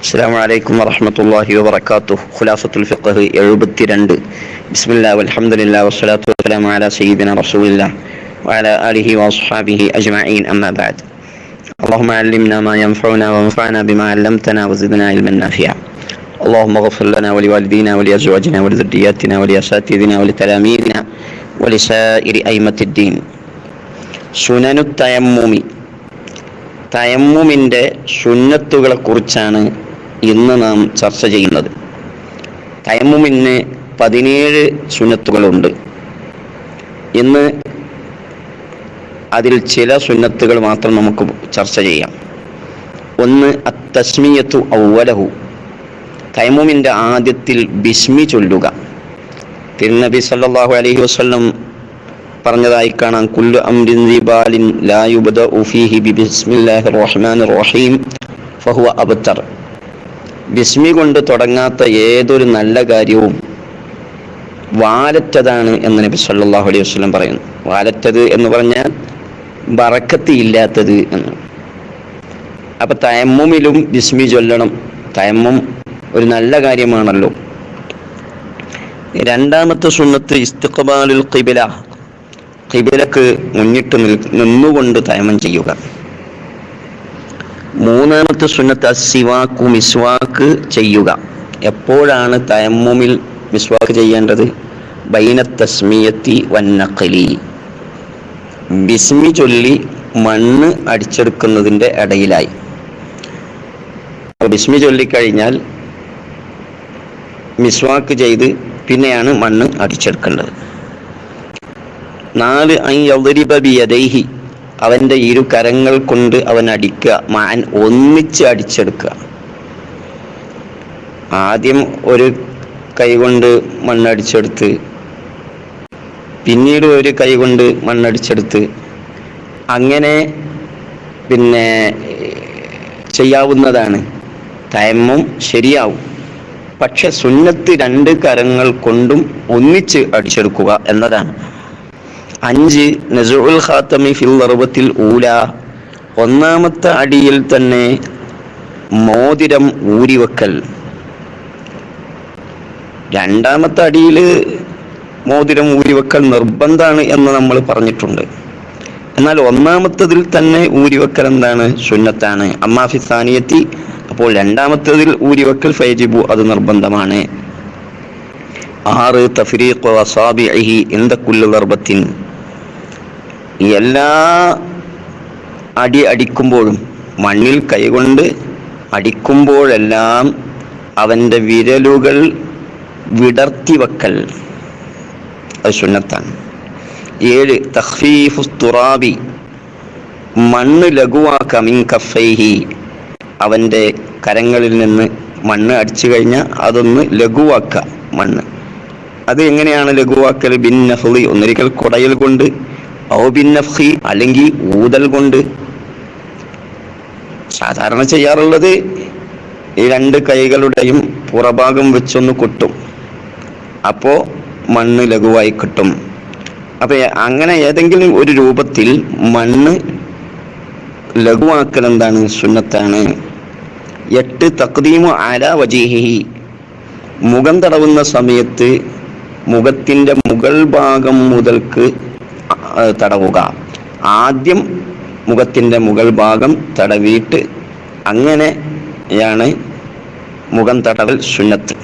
السلام عليكم ورحمة الله وبركاته خلاصة الفقه എഴുപത്തി രണ്ട് بسم الله والحمد لله والصلاة والسلام على سيدنا رسول الله وعلى آله وأصحابه أجمعين أما بعد اللهم علمنا ما ينفعنا وانفعنا بما علمتنا وزدنا علما نافعا اللهم اغفر لنا ولوالدينا ولأزواجنا ولذرياتنا ولأساتذتنا ولتلاميذنا ولسائر أئمة الدين سنن التيمم തയമ്മുമിൻ്റെ സുന്നത്തുകളെ കുറിച്ചാണ് ഇന്ന് നാം ചർച്ച ചെയ്യുന്നത്. തയമ്മുമിന് പതിനേഴ് സുന്നത്തുകളുണ്ട്. ഇന്ന് അതിൽ ചില സുന്നത്തുകൾ മാത്രം നമുക്ക് ചർച്ച ചെയ്യാം. ഒന്ന് അത്തസ്മിയത്തു ഔവലഹു തൈമുമിന്റെ ആദ്യത്തിൽ ബിസ്മി ചൊല്ലുക. തിരുനബി സല്ലാഹു അലഹി വസ്ലം പറഞ്ഞതായി കാണാം കുല്ലു അംരിൻ ദിബാലിൻ ലാ യുബ്ദഉ ഫീഹി ബിസ്മില്ലാഹിർ റഹ്മാനിർ റഹീം ഫഹുവ അബ്തർ. ബിസ്മി കൊണ്ട് തുടങ്ങാത്ത ഏതൊരു നല്ല കാര്യവും വാലറ്റതാണ് എന്ന് നബി സല്ലല്ലാഹു അലൈഹി വസല്ലം പറയുന്നു. വാലറ്റത് എന്ന് പറഞ്ഞാൽ ബറക്കത്ത് ഇല്ലാത്തത് എന്ന്. അപ്പൊ തയമ്മുമിലും ബിസ്മി ചൊല്ലണം. തയമ്മും ഒരു നല്ല കാര്യമാണല്ലോ. രണ്ടാമത്തെ സുന്നത്ത് ഇസ്തിഖ്ബാലുൽ ഖിബില. ഖിബിലക്ക് മുന്നിട്ട് നിൽ നിന്നുകൊണ്ട് തയമം ചെയ്യുക. മൂന്നാമത്തെ സുന്നത്ത് അസിവാക്കു മിസ്വാക്ക് ചെയ്യുക. എപ്പോഴാണ് തയമ്മുമിൽ മിസ്വാക്ക് ചെയ്യേണ്ടത്? ബൈന തസ്മിയത്തി വന്നക്കലി ബിസ്മി ചൊല്ലി മണ്ണ് അടിച്ചെടുക്കുന്നതിന്റെ ഇടയിലായി. ബിസ്മി ചൊല്ലിക്കഴിഞ്ഞാൽ മിസ്വാക്ക് ചെയ്ത് പിന്നെയാണ് മണ്ണ് അടിച്ചെടുക്കേണ്ടത്. നാല് ഐ ഐറിബിയദൈഹി അവന്റെ ഇരു കരങ്ങൾ കൊണ്ട് അവൻ അടിക്കുക മാൻ ഒന്നിച്ച് അടിച്ചെടുക്കുക. ആദ്യം ഒരു കൈ കൊണ്ട് മണ്ണടിച്ചെടുത്ത് പിന്നീട് ഒരു കൈ കൊണ്ട് മണ്ണടിച്ചെടുത്ത് അങ്ങനെ പിന്നെ ചെയ്യാവുന്നതാണ്. തയമ്മും ശരിയാവും. പക്ഷെ സുന്നത്ത് രണ്ട് കരങ്ങൾ കൊണ്ടും ഒന്നിച്ച് അടിച്ചെടുക്കുക എന്നതാണ്. അഞ്ച് നസുൽ ഖാത്തമി ഫിൽ ദർബത്തിൽ ഊല. ഒന്നാമത്തെ അടിയിൽ തന്നെ മോതിരം ഊരിവെക്കൽ. രണ്ടാമത്തെ അടിയിൽ മോതിരം ഊരിവെക്കൽ നിർബന്ധമാണ് എന്ന് നമ്മൾ പറഞ്ഞിട്ടുണ്ട്. എന്നാൽ ഒന്നാമത്തതിൽ തന്നെ ഊരിവെക്കൽ എന്താണ്? സുന്നത്താണ്. അമ്മാഫി സാനിയത്തി. അപ്പോൾ രണ്ടാമത്തതിൽ ഊരിവെക്കൽ ഫൈജിബു അത് നിർബന്ധമാണ്. ആറ് തഫ്രീഖ് അസാബിഹി എന്ത കുല്ലു എല്ലാ അടി അടിക്കുമ്പോഴും മണ്ണിൽ കൈകൊണ്ട് അടിക്കുമ്പോഴെല്ലാം അവന്റെ വിരലുകൾ വിടർത്തി വെക്കൽ അത് സുന്നത്താണ്. ഏഴ് തഹ്ഫീഫു തുറാബി മണ്ണ് ലഘുവാക്ക മിൻ കഫൈഹി. അവന്റെ കരങ്ങളിൽ നിന്ന് മണ്ണ് അടിച്ചു കഴിഞ്ഞാൽ അതൊന്ന് ലഘുവാക്ക മണ്ണ്. അത് എങ്ങനെയാണ് ലഘുവാക്കൽ? ബിൻ നഫ്ലി ഒന്നിരിക്കൽ കുടയിൽ കൊണ്ട് ഔ ബിൻ നഫ്ഹി അല്ലെങ്കിൽ ഊതൽ കൊണ്ട്. സാധാരണ ചെയ്യാറുള്ളത് ഈ രണ്ട് കൈകളുടെയും പുറഭാഗം വെച്ചൊന്ന് കൊട്ടും. അപ്പോൾ മണ്ണ് ലഘുവായി കിട്ടും. അപ്പൊ അങ്ങനെ ഏതെങ്കിലും ഒരു രൂപത്തിൽ മണ്ണ് ലഘുവാക്കൽ എന്താണ്? സുന്നത്താണ്. എട്ട് തക്തീമു അല വജീഹി മുഖം തടവുന്ന സമയത്ത് മുഖത്തിന്റെ മുകൾ ഭാഗം മുതൽക്ക് തടവുക. ആദ്യം മുഖത്തിന്റെ മുകൾ ഭാഗം തടവിയിട്ട് അങ്ങനെയാണ് മുഖം തടവൽ സുന്നത്ത്.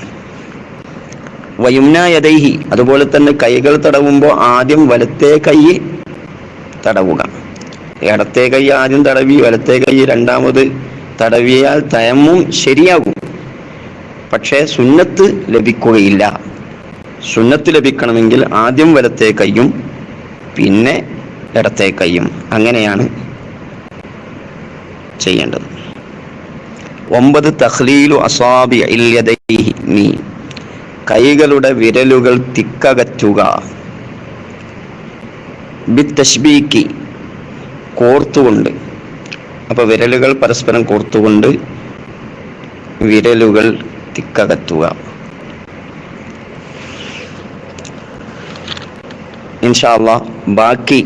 വയുംനായതൈഹി അതുപോലെ തന്നെ കൈകൾ തടവുമ്പോൾ ആദ്യം വലത്തേ കൈ തടവുക. ഇടത്തെ കൈ ആദ്യം തടവി വലത്തെ കൈ രണ്ടാമത് തടവിയാൽ തയമ്മും ശരിയാകും. പക്ഷേ സുന്നത്ത് ലഭിക്കുകയില്ല. സുന്നത്ത് ലഭിക്കണമെങ്കിൽ ആദ്യം വലത്തെ കൈയും പിന്നെ ഇടത്തെ കൈയും അങ്ങനെയാണ് ചെയ്യേണ്ടത്. ഒമ്പത് തഹ്ലീലു അസാബി നീ കൈകളുടെ വിരലുകൾ തിക്കകറ്റുക. ബിത്തഷ്ബീക്കി കോർത്തുകൊണ്ട്. അപ്പൊ വിരലുകൾ പരസ്പരം കോർത്തുകൊണ്ട് വിരലുകൾ തിക്കകറ്റുക ഇൻഷാല്ല ബാക്കി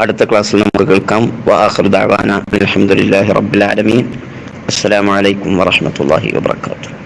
അടുത്ത ക്ലാസ്സിൽ നമുക്ക് കേൾക്കാം. വാഹൃദാന അലഹമുല്ലാ റബ്ബുലാലമീൻ അസ്സാം വലൈക്കും വാഹമത്തല്ലാഹി വബറകാതുഹു.